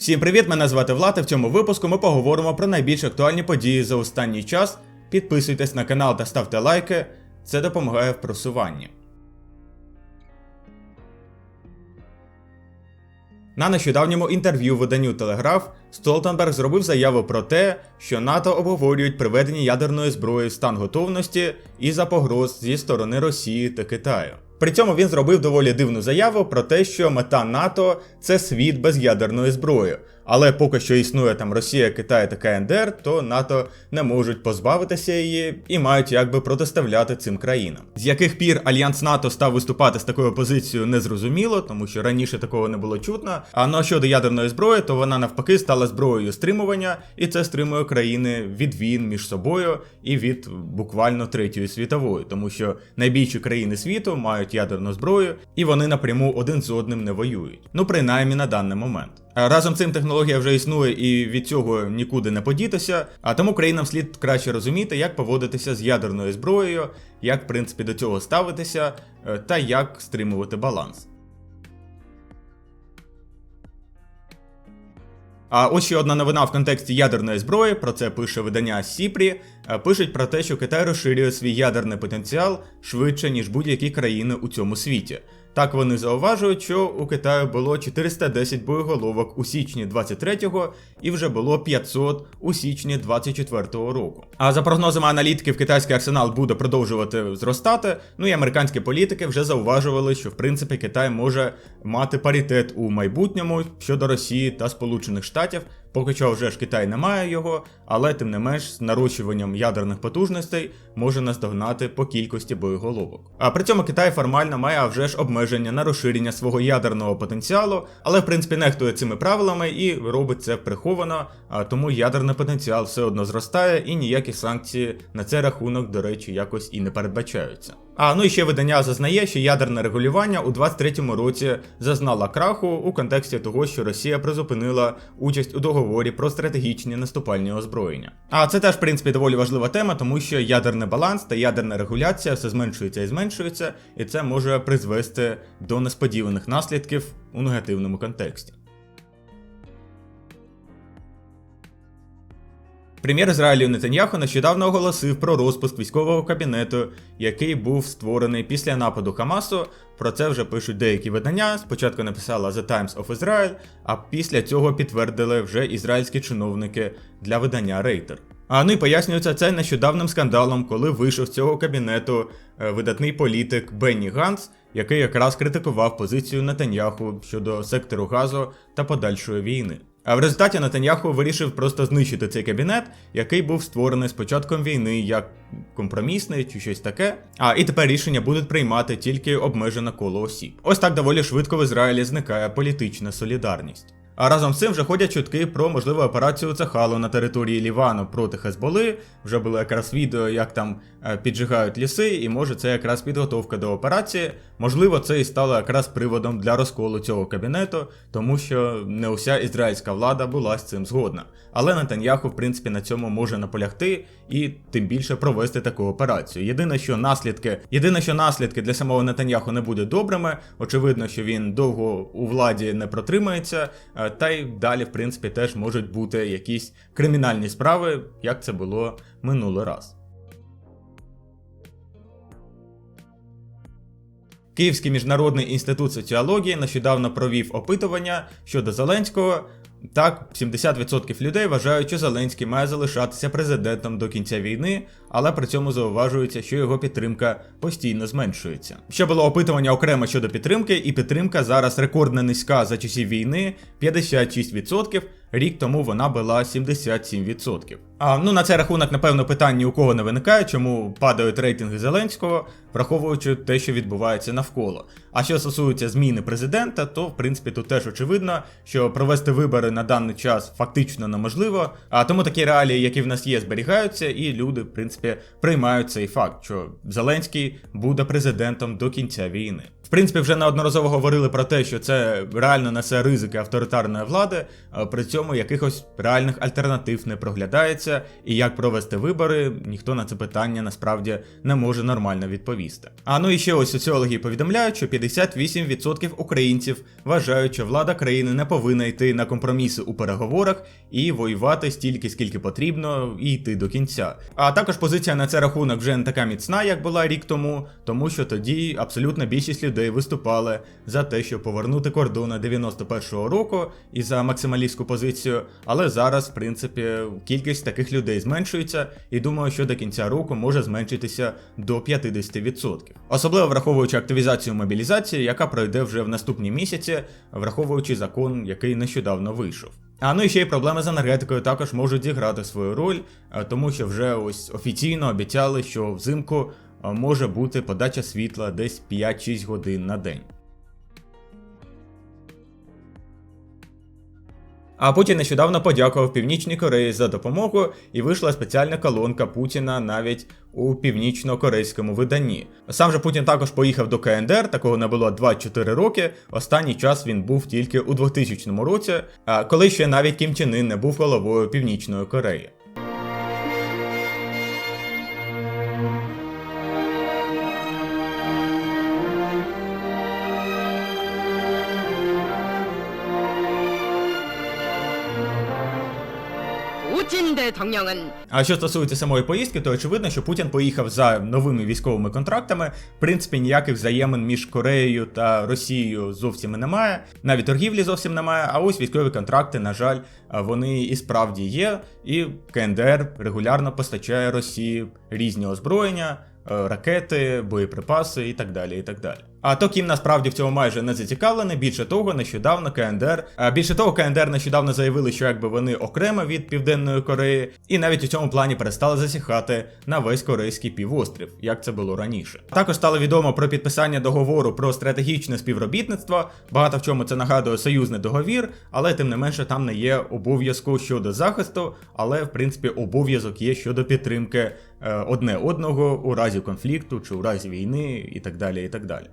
Всім привіт! Мене звати Влад. і В цьому випуску ми поговоримо про найбільш актуальні події за останній час. Підписуйтесь на канал та ставте лайки. Це допомагає в просуванні. На нещодавньому інтерв'ю виданню Телеграф Столтенберг зробив заяву про те, що НАТО обговорюють приведення ядерної зброї в стан готовності і за погроз зі сторони Росії та Китаю. При цьому він зробив доволі дивну заяву про те, що мета НАТО це світ без ядерної зброї. Але поки що існує там Росія, Китай та КНДР, то НАТО не можуть позбавитися її і мають якби протиставляти цим країнам. З яких пір альянс НАТО став виступати з такою позицією, незрозуміло, тому що раніше такого не було чутно. А ну а щодо ядерної зброї, то вона навпаки стала зброєю стримування, і це стримує країни від війн між собою і від буквально третьої світової, тому що найбільші країни світу мають ядерну зброю, і вони напряму один з одним не воюють. Ну принаймні на даний момент. Разом цим технологія вже існує і від цього нікуди не подітися. А тому країнам слід краще розуміти, як поводитися з ядерною зброєю, як в принципі до цього ставитися, е, та як стримувати баланс. А ось ще одна новина в контексті ядерної зброї, про це пише видання Сіпрі. Пишуть про те, що Китай розширює свій ядерний потенціал швидше, ніж будь-які країни у цьому світі. Так вони зауважують, що у Китаю було 410 боєголовок у січні 23-го і вже було 500 у січні 24-го року. А за прогнозами аналітиків, китайський арсенал буде продовжувати зростати. Ну і американські політики вже зауважували, що в принципі Китай може мати паритет у майбутньому щодо Росії та Сполучених Штатів. Поки що вже ж Китай не має його, але тим не менш з нарощуванням ядерних потужностей може наздогнати по кількості боєголовок. А при цьому Китай формально має вже ж обмеження на розширення свого ядерного потенціалу, але в принципі нехтує цими правилами і робить це приховано, а тому ядерний потенціал все одно зростає і ніякі санкції на цей рахунок, до речі, якось і не передбачаються. А ну і ще видання зазнає, що ядерне регулювання у 23-му році зазнало краху у контексті того, що Росія призупинила участь у договорі про стратегічні наступальні озброєння. А це теж, в принципі, доволі важлива тема, тому що ядерний баланс та ядерна регуляція все зменшується і зменшується, і це може призвести до несподіваних наслідків у негативному контексті. Прем'єр Ізраїлю Нетаньяху нещодавно оголосив про розпуск військового кабінету, який був створений після нападу Хамасу. Про це вже пишуть деякі видання. Спочатку написала The Times of Israel, а після цього підтвердили вже ізраїльські чиновники для видання Рейтер. А ну і пояснюється це нещодавним скандалом, коли вийшов з цього кабінету е, видатний політик Бенні Ганс, який якраз критикував позицію Нетаньяху щодо сектору газу та подальшої війни. А в результаті Нетаньяху вирішив просто знищити цей кабінет, який був створений з початком війни як компромісний чи щось таке. А і тепер рішення будуть приймати тільки обмежене коло осіб. Ось так доволі швидко в Ізраїлі зникає політична солідарність. А разом з цим вже ходять чутки про можливу операцію Цахалу на території Лівану проти Хезболи. Вже було якраз відео, як там піджигають ліси, і може це якраз підготовка до операції. Можливо, це і стало якраз приводом для розколу цього кабінету, тому що не уся ізраїльська влада була з цим згодна. Але Нетаньяху, в принципі, на цьому може наполягти і тим більше провести таку операцію. Єдине, що наслідки, єдине, що наслідки для самого Нетаньяху не будуть добрими. Очевидно, що він довго у владі не протримається. е, та й далі, в принципі, теж можуть бути якісь кримінальні справи, як це було минулий раз. Київський міжнародний інститут соціології нещодавно провів опитування щодо Зеленського. Так, 70% людей вважають, що Зеленський має залишатися президентом до кінця війни, але при цьому зауважується, що його підтримка постійно зменшується. Ще було опитування окремо щодо підтримки, і підтримка зараз рекордно низька за часів війни 56%. Рік тому вона була 77%. А ну на цей рахунок, напевно, питань ні у кого не виникає, чому падають рейтинги Зеленського, враховуючи те, що відбувається навколо. А що стосується зміни президента, то в принципі тут теж очевидно, що провести вибори на даний час фактично неможливо. А тому такі реалії, які в нас є, зберігаються, і люди, в принципі, приймають цей факт, що Зеленський буде президентом до кінця війни. Принципі, вже неодноразово говорили про те, що це реально несе ризики авторитарної влади, а при цьому якихось реальних альтернатив не проглядається, і як провести вибори, ніхто на це питання насправді не може нормально відповісти. А ну і ще ось соціологи повідомляють, що 58% українців вважають, що влада країни не повинна йти на компроміси у переговорах і воювати стільки, скільки потрібно, і йти до кінця. А також позиція на цей рахунок вже не така міцна, як була рік тому, тому що тоді абсолютна більшість людей виступали за те, щоб повернути кордони 91-го року і за максималістську позицію. Але зараз, в принципі, кількість таких людей зменшується, і думаю, що до кінця року може зменшитися до 50%. Особливо враховуючи активізацію мобілізації, яка пройде вже в наступні місяці, враховуючи закон, який нещодавно вийшов. А ну і ще й проблеми з енергетикою також можуть зіграти свою роль, е, тому що вже ось офіційно обіцяли, що взимку може бути подача світла десь 5-6 годин на день. А Путін нещодавно подякував Північній Кореї за допомогу, і вийшла спеціальна колонка Путіна навіть у північно-корейському виданні. Сам же Путін також поїхав до КНДР, такого не було 24 роки. Останній час він був тільки у 2000 році, коли ще навіть Кім Чен Ын не був головою Північної Кореї. А що стосується самої поїздки, то очевидно, що Путін поїхав за новими військовими контрактами. В принципі, ніяких взаємин між Кореєю та Росією зовсім немає. Навіть торгівлі зовсім немає. А ось військові контракти, на жаль, вони і справді є. І КНДР регулярно постачає Росії різні озброєння. Е, ракети, боєприпаси і так далі. і так далі. А то Кім насправді в цьому майже не зацікавлений. Більше того, нещодавно КНДР. А більше того, КНДР нещодавно заявили, що якби вони окремо від Південної Кореї, і навіть у цьому плані перестали засіхати на весь корейський півострів, як це було раніше. Також стало відомо про підписання договору про стратегічне співробітництво. Багато в чому це нагадує союзний договір, але тим не менше там не є обов'язку щодо захисту, але в принципі обов'язок є щодо підтримки е, одне одного у разі конфлікту чи у разі війни, і так далі. і так далі.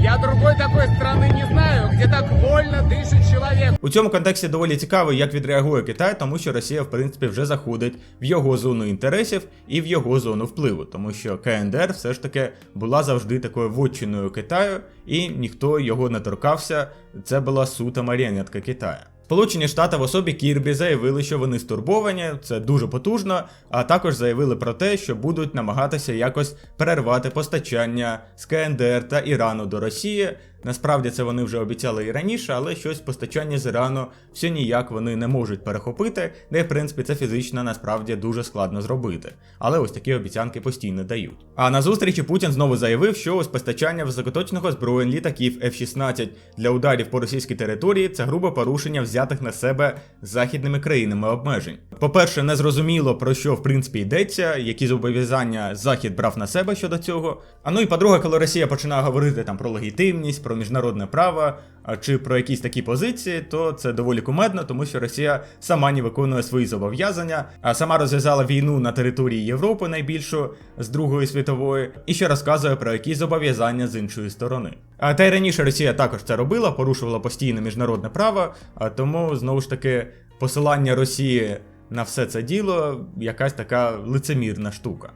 Я другой такой страны не знаю, где так вольно дышит человек. У цьому контексті доволі цікаво, як відреагує Китай, тому що Росія, в принципі, вже заходить в його зону інтересів і в його зону впливу, тому що КНДР все ж таки була завжди такою вотчиною Китаю, і ніхто його не торкався. Це була сута маріонетка Китаю. Сполучені Штати в особі Кірбі заявили, що вони стурбовані, це дуже потужно, а також заявили про те, що будуть намагатися якось перервати постачання з КНДР та Ірану до Росії. Насправді це вони вже обіцяли і раніше, але щось постачання з Ірану все ніяк вони не можуть перехопити, де в принципі це фізично насправді дуже складно зробити. Але ось такі обіцянки постійно дають. А на зустрічі Путін знову заявив, що ось постачання високоточного зброєнь літаків F-16 для ударів по російській території це грубе порушення взятих на себе західними країнами обмежень. По-перше, не зрозуміло про що в принципі йдеться, які зобов'язання Захід брав на себе щодо цього. А ну і по-друге, коли Росія починає говорити там про легітимність про міжнародне право чи про якісь такі позиції, то це доволі кумедно, тому що Росія сама не виконує свої зобов'язання, а сама розв'язала війну на території Європи найбільшу з Другої світової, і ще розказує про якісь зобов'язання з іншої сторони. А та й раніше Росія також це робила, порушувала постійне міжнародне право, тому знову ж таки посилання Росії на все це діло якась така лицемірна штука.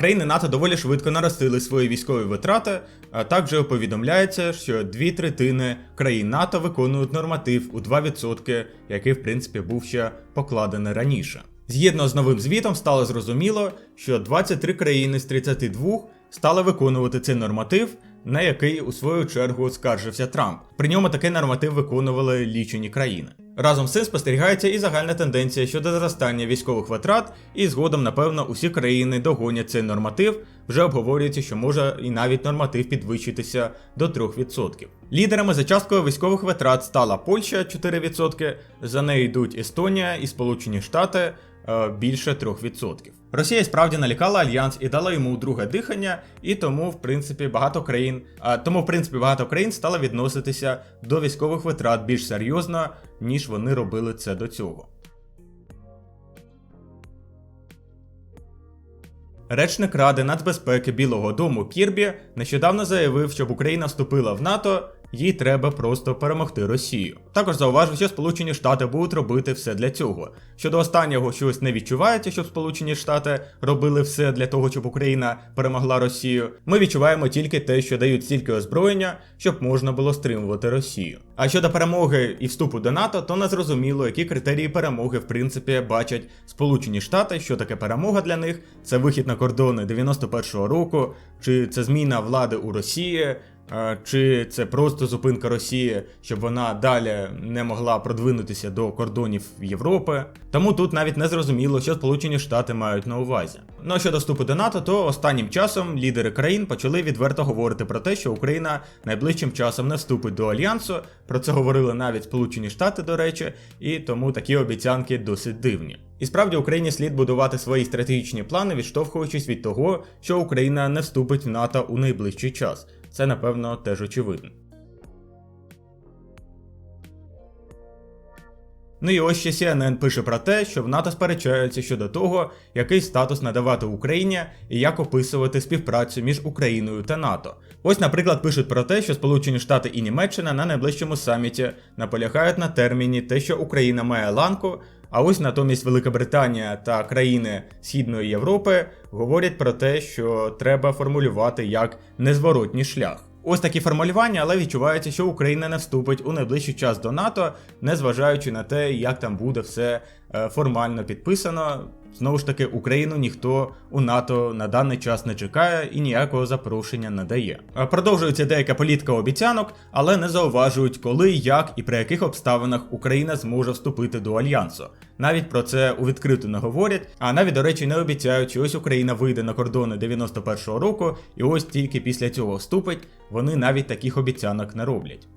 Країни НАТО доволі швидко наростили свої військові витрати, а також повідомляється, що дві третини країн НАТО виконують норматив у 2%, який в принципі був ще покладений раніше. Згідно з новим звітом, стало зрозуміло, що 23 країни з 32 стали виконувати цей норматив, на який у свою чергу скаржився Трамп. При ньому такий норматив виконували лічені країни. Разом з цим спостерігається і загальна тенденція щодо зростання військових витрат, і згодом, напевно, усі країни догонять цей норматив. Вже обговорюється, що може і навіть норматив підвищитися до 3%. Лідерами за часткою військових витрат стала Польща 4%, за нею йдуть Естонія і Сполучені Штати більше 3%. Росія справді налякала альянс і дала йому друге дихання, і тому, в принципі, багато країн, а тому, в принципі, багато країн стало відноситися до військових витрат більш серйозно, ніж вони робили це до цього. Речник Ради нацбезпеки Білого Дому Кірбі нещодавно заявив, щоб Україна вступила в НАТО, їй треба просто перемогти Росію. Також зауважив, що Сполучені Штати будуть робити все для цього. Щодо останнього щось не відчувається, щоб Сполучені Штати робили все для того, щоб Україна перемогла Росію. Ми відчуваємо тільки те, що дають стільки озброєння, щоб можна було стримувати Росію. А щодо перемоги і вступу до НАТО, то не зрозуміло, які критерії перемоги в принципі бачать Сполучені Штати, що таке перемога для них. Це вихід на кордони 91-го року, чи це зміна влади у Росії. Чи це просто зупинка Росії, щоб вона далі не могла продвинутися до кордонів Європи? Тому тут навіть не зрозуміло, що Сполучені Штати мають на увазі. Ну а щодо вступу до НАТО, то останнім часом лідери країн почали відверто говорити про те, що Україна найближчим часом не вступить до альянсу. Про це говорили навіть Сполучені Штати, до речі, і тому такі обіцянки досить дивні. І справді Україні слід будувати свої стратегічні плани, відштовхуючись від того, що Україна не вступить в НАТО у найближчий час. Це напевно теж очевидно. Ну і ось ще CNN пише про те, що в НАТО сперечаються щодо того, який статус надавати Україні і як описувати співпрацю між Україною та НАТО. Ось, наприклад, пишуть про те, що Сполучені Штати і Німеччина на найближчому саміті наполягають на терміні те, що Україна має ланку. А ось натомість Велика Британія та країни Східної Європи говорять про те, що треба формулювати як незворотній шлях. Ось такі формулювання, але відчувається, що Україна не вступить у найближчий час до НАТО, незважаючи на те, як там буде все формально підписано. Знову ж таки, Україну ніхто у НАТО на даний час не чекає і ніякого запрошення не дає. Е, Продовжується деяка політика обіцянок, але не зауважують, коли, як і при яких обставинах Україна зможе вступити до альянсу. Навіть про це у відкрито не говорять, а навіть, до речі, не обіцяють, що ось Україна вийде на кордони 91-го року, і ось тільки після цього вступить. Вони навіть таких обіцянок не роблять.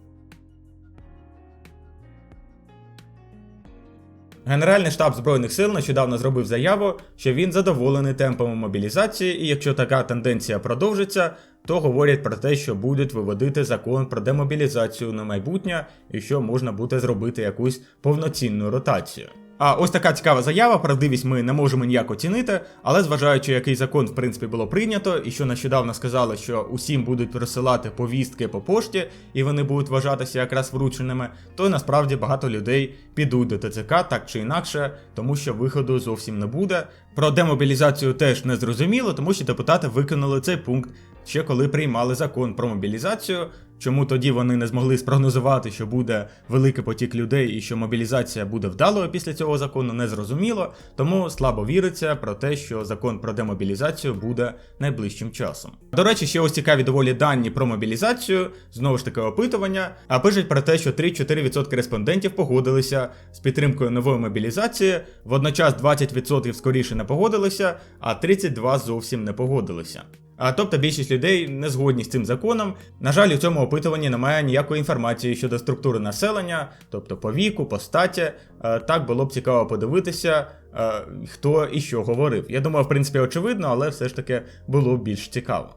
Генеральний штаб Збройних сил нещодавно зробив заяву, що він задоволений темпами мобілізації, і якщо така тенденція продовжиться, то говорять про те, що будуть виводити закон про демобілізацію на майбутнє і що можна буде зробити якусь повноцінну ротацію. А ось така цікава заява, правдивість ми не можемо ніяк оцінити, але зважаючи, який закон в принципі було прийнято, і що нещодавно сказали, що усім будуть присилати повістки по пошті, і вони будуть вважатися якраз врученими, то насправді багато людей підуть до ТЦК так чи інакше, тому що виходу зовсім не буде. Про демобілізацію теж не зрозуміло, тому що депутати виконали цей пункт ще коли приймали закон про мобілізацію. Чому тоді вони не змогли спрогнозувати, що буде великий потік людей і що мобілізація буде вдалою після цього закону, не зрозуміло. Тому слабо віриться про те, що закон про демобілізацію буде найближчим часом. До речі, ще ось цікаві доволі дані про мобілізацію, знову ж таки опитування. А пишуть про те, що 3-4% респондентів погодилися з підтримкою нової мобілізації. Водночас 20% скоріше не погодилися, а 32% зовсім не погодилися. А тобто більшість людей не згодні з цим законом. На жаль, у цьому опитуванні немає ніякої інформації щодо структури населення, тобто по віку, по статі. Е, Так було б цікаво подивитися, е, хто і що говорив. Я думаю, в принципі, очевидно, але все ж таки було б більш цікаво.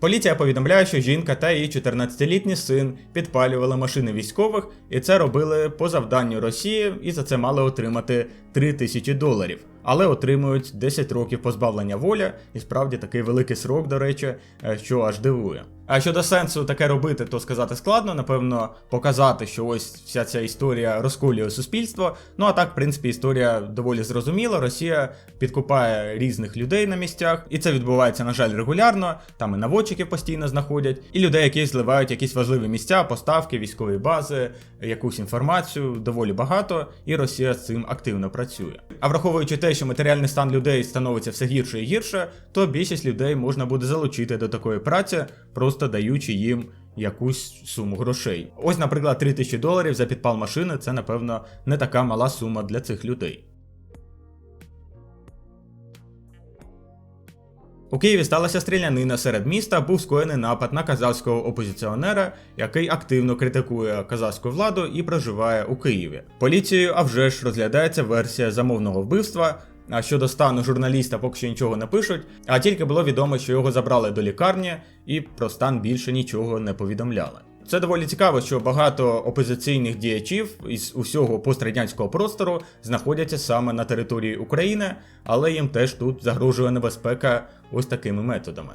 Поліція повідомляє, що жінка та її 14-літній син підпалювали машини військових, і це робили по завданню Росії, і за це мали отримати 3 тисячі доларів. Але отримують 10 років позбавлення волі, і справді такий великий срок, до речі, е, що аж дивує. А щодо сенсу таке робити, то сказати складно, напевно, показати, що ось вся ця історія розколює суспільство. Ну а так, в принципі, історія доволі зрозуміла. Росія підкупає різних людей на місцях, і це відбувається, на жаль, регулярно. Там і наводчиків постійно знаходять, і людей, які зливають якісь важливі місця, поставки, військові бази, якусь інформацію, доволі багато, і Росія з цим активно працює. А враховуючи те, що матеріальний стан людей становиться все гірше і гірше, то більшість людей можна буде залучити до такої праці, даючи їм якусь суму грошей. Ось, наприклад, 3000 доларів за підпал машини це, напевно, не така мала сума для цих людей. У Києві сталася стрілянина серед міста, був скоєний напад на казахського опозиціонера, який активно критикує казахську владу і проживає у Києві. Поліцією, а вже ж розглядається версія замовного вбивства. А щодо стану журналіста поки що нічого не пишуть, а тільки було відомо, що його забрали до лікарні і про стан більше нічого не повідомляли. Це доволі цікаво, що багато опозиційних діячів із усього пострадянського простору знаходяться саме на території України, але їм теж тут загрожує небезпека ось такими методами.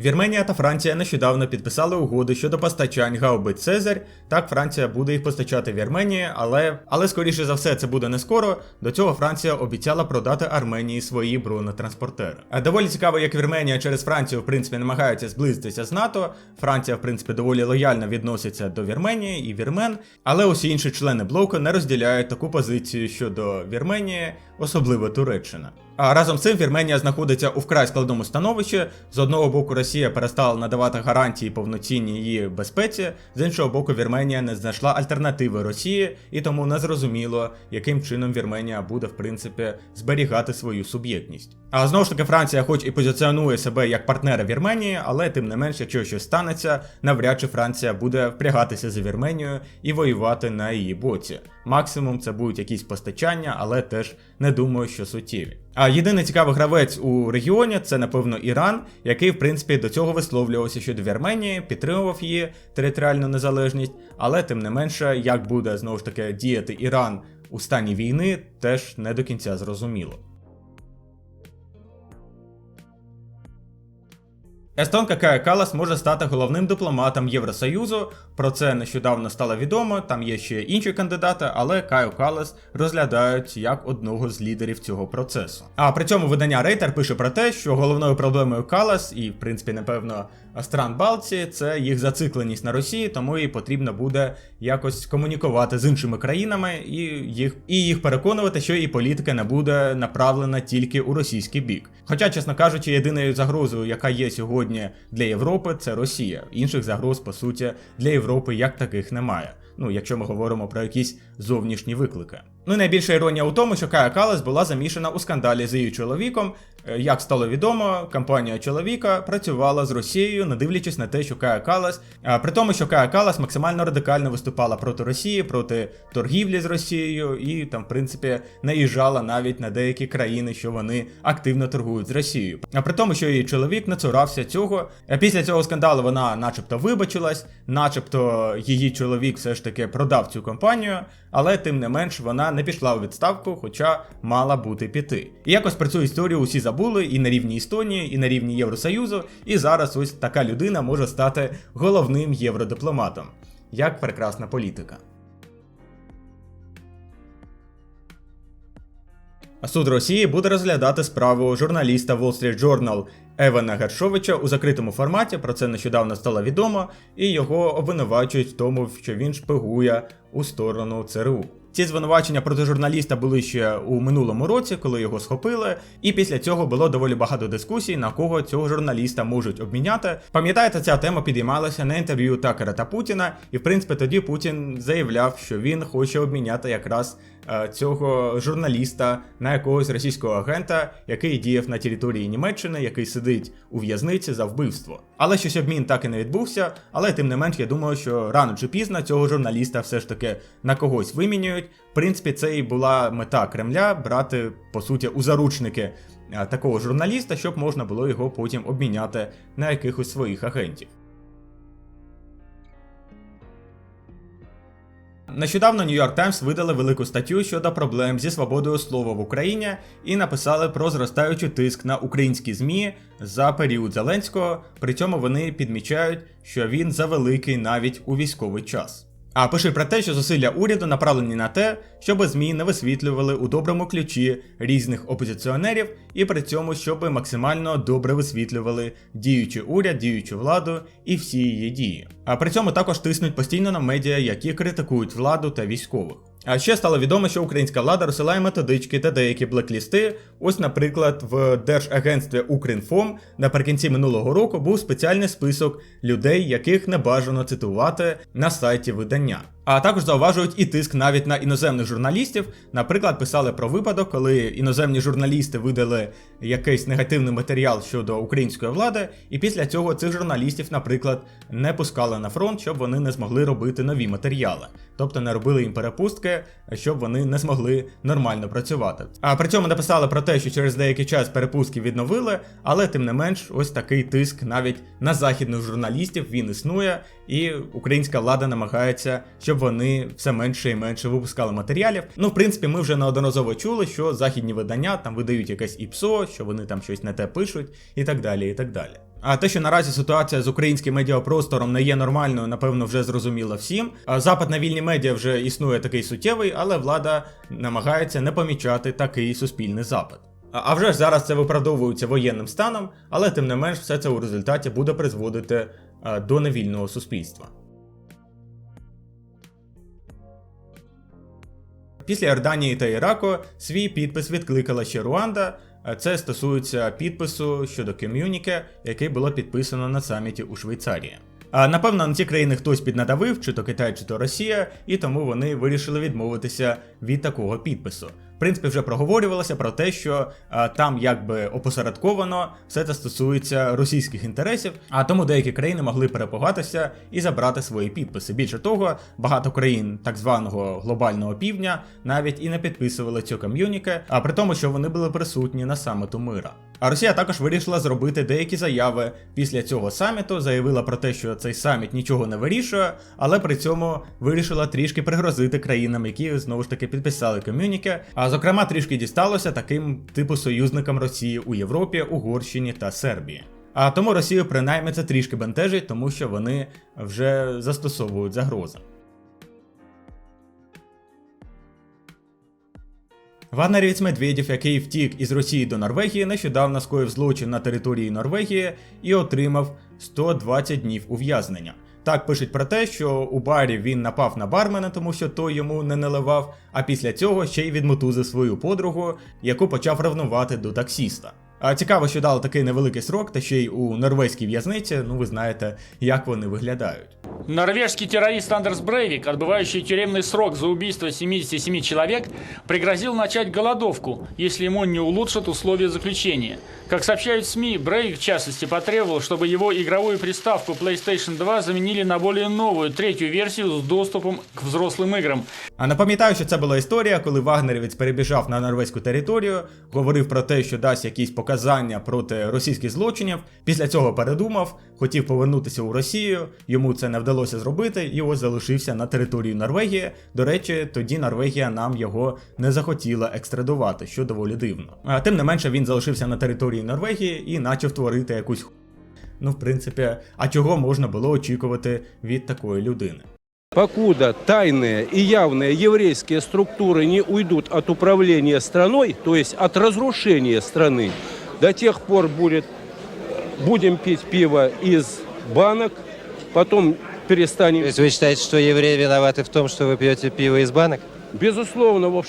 Вірменія та Франція нещодавно підписали угоду щодо постачань гаубиць Цезарь. Так, Франція буде їх постачати Вірменії, але, але скоріше за все це буде не скоро. До цього Франція обіцяла продати Арменії свої бронетранспортери. А доволі цікаво, як Вірменія через Францію в принципі намагається зблизитися з НАТО. Франція, в принципі, доволі лояльно відноситься до Вірменії і Вірмен, але усі інші члени блоку не розділяють таку позицію щодо Вірменії, особливо Туреччина. А разом з цим Вірменія знаходиться у вкрай складному становищі. З одного боку, Росія перестала надавати гарантії повноцінній її безпеці, з іншого боку, Вірменія не знайшла альтернативи Росії, і тому не зрозуміло, яким чином Вірменія буде в принципі зберігати свою суб'єктність. А знову ж таки, Франція, хоч і позиціонує себе як партнера Вірменії, але тим не менш, якщо щось станеться, навряд чи Франція буде впрягатися за Вірменію і воювати на її боці. Максимум це будуть якісь постачання, але теж не думаю, що суттєві. А єдиний цікавий гравець у регіоні це, напевно, Іран, який, в принципі, до цього висловлювався щодо Вірменії, підтримував її територіальну незалежність, але тим не менше, як буде знову ж таки діяти Іран у стані війни, теж не до кінця зрозуміло. Естонка Кая Калас може стати головним дипломатом Євросоюзу. Про це нещодавно стало відомо. Там є ще інші кандидати, але Каю Калас розглядають як одного з лідерів цього процесу. А при цьому видання Рейтер пише про те, що головною проблемою Калас, і в принципі, напевно, стран Балтії, це їх зацикленість на Росії, тому їй потрібно буде якось комунікувати з іншими країнами і їх і їх переконувати, що її політика не буде направлена тільки у російський бік. Хоча, чесно кажучи, єдиною загрозою, яка є сьогодні для Європи, це Росія. Інших загроз, по суті, для Європи як таких немає. Ну, якщо ми говоримо про якісь зовнішні виклики. Ну і найбільша іронія у тому, що Кая Калас була замішана у скандалі з її чоловіком. Е, Як стало відомо, компанія чоловіка працювала з Росією, не дивлячись на те, що Кая Калас, а при тому, що Кая Калас максимально радикально виступала проти Росії, проти торгівлі з Росією, і там, в принципі, наїжджала навіть на деякі країни, що вони активно торгують з Росією. А при тому, що її чоловік не цурався цього. Після цього скандалу вона, начебто, вибачилась, начебто, її чоловік все ж таки продав цю компанію, але тим не менш вона не пішла у відставку, хоча мала бути піти. І якось про цю історію усі забули і на рівні Естонії, і на рівні Євросоюзу, і зараз ось така людина може стати головним євродипломатом. Як прекрасна політика. А суд Росії буде розглядати справу журналіста Wall Street Journal Евана Гершовича у закритому форматі. Про це нещодавно стало відомо, і його обвинувачують в тому, що він шпигує у сторону ЦРУ. Ці звинувачення проти журналіста були ще у минулому році, коли його схопили, і після цього було доволі багато дискусій, на кого цього журналіста можуть обміняти. Пам'ятаєте, ця тема підіймалася на інтерв'ю Такера та Путіна, і в принципі тоді Путін заявляв, що він хоче обміняти якраз цього журналіста на якогось російського агента, який діяв на території Німеччини, який сидить у в'язниці за вбивство. Але щось обмін так і не відбувся. Але тим не менш, я думаю, що рано чи пізно цього журналіста все ж таки на когось вимінюють. В принципі, це і була мета Кремля брати по суті у заручники е, такого журналіста, щоб можна було його потім обміняти на якихось своїх агентів. Нещодавно New York Times видали велику статтю щодо проблем зі свободою слова в Україні і написали про зростаючий тиск на українські ЗМІ за період Зеленського. При цьому вони підмічають, що він завеликий навіть у військовий час. А пише про те, що зусилля уряду направлені на те, щоб ЗМІ не висвітлювали у доброму ключі різних опозиціонерів, і при цьому, щоб максимально добре висвітлювали діючий уряд, діючу владу і всі її дії. А при цьому також тиснуть постійно на медіа, які критикують владу та військових. А ще стало відомо, що українська влада розсилає методички та деякі блеклісти. Ось, наприклад, в Держагентстві Укрінформ наприкінці минулого року був спеціальний список людей, яких не бажано цитувати на сайті видання. А також зауважують і тиск навіть на іноземних журналістів. Наприклад, писали про випадок, коли іноземні журналісти видали якийсь негативний матеріал щодо української влади, і після цього цих журналістів, наприклад, не пускали на фронт, щоб вони не змогли робити нові матеріали, тобто не робили їм перепустки, щоб вони не змогли нормально працювати. А при цьому написали про те, те, що через деякий час перепуски відновили, але тим не менш, ось такий тиск навіть на західних журналістів він існує, і українська влада намагається, щоб вони все менше і менше випускали матеріалів. Ну, в принципі, ми вже неодноразово чули, що західні видання там видають якесь ІПСО, що вони там щось не те пишуть, і так далі, і так далі. А те, що наразі ситуація з українським медіапростором не є нормальною, напевно, вже зрозуміло всім. Запад на вільні медіа вже існує такий суттєвий, але влада намагається не помічати такий суспільний запит. А вже ж зараз це виправдовується воєнним станом, але тим не менш все це у результаті буде призводити до невільного суспільства. Після Йорданії та Іраку свій підпис відкликала ще Руанда. А Це стосується підпису щодо ком'юніке, який було підписано на саміті у Швейцарії. А напевно на ці країни хтось піднадавив, чи то Китай, чи то Росія, і тому вони вирішили відмовитися від такого підпису. Принципі, вже проговорювалося про те, що а, там якби опосередковано все це стосується російських інтересів, а тому деякі країни могли перепугатися і забрати свої підписи. Більше того, багато країн так званого глобального півдня навіть і не підписували цю ком'юніке, а при тому, що вони були присутні на саміту мира. А Росія також вирішила зробити деякі заяви після цього саміту, заявила про те, що цей саміт нічого не вирішує, але при цьому вирішила трішки пригрозити країнам, які знову ж таки підписали ком'юніке. А зокрема, трішки дісталося таким типу союзникам Росії у Європі, Угорщині та Сербії. А тому Росію принаймні це трішки бентежить, тому що вони вже застосовують загрози. Вагнерівець Медведєв, який втік із Росії до Норвегії, нещодавно скоїв злочин на території Норвегії і отримав 120 днів ув'язнення. Так пишуть про те, що у барі він напав на бармена, тому що той йому не наливав, а після цього ще й відмотузив свою подругу, яку почав ревнувати до таксіста. А цікаво, що дали такий невеликий срок, та ще й у норвезькій в'язниці, ну ви знаєте, як вони виглядають. Норвежский террорист Андерс Брейвик, отбывающий тюремный срок за убийство 77 человек, пригрозил начать голодовку, если ему не улучшат условия заключения. Как сообщают СМИ, Брейвик, в частности, потребовал, чтобы его игровую приставку PlayStation 2 заменили на более новую, третью версию с доступом к взрослым играм. А напам'ятаю, що це була історія, коли Вагнерівець перебіжав на норвезьку територію, говорив про те, що дасть якісь показання проти російських злочинів. Після цього передумав, хотів повернутися у Росію. Йому це не вдалося зробити, і ось залишився на території Норвегії. До речі, тоді Норвегія нам його не захотіла екстрадувати, що доволі дивно. А тим не менше він залишився на території Норвегії і почав творити якусь ху- Ну, в принципі, а чого можна було очікувати від такої людини? Покуда тайные и явные еврейские структуры не уйдут от управления страной, то есть от разрушения страны, до тех пор будет, будем пить пиво из банок, потом перестанем... То есть вы считаете, что евреи виноваты в том, что вы пьете пиво из банок? Безусловно, во-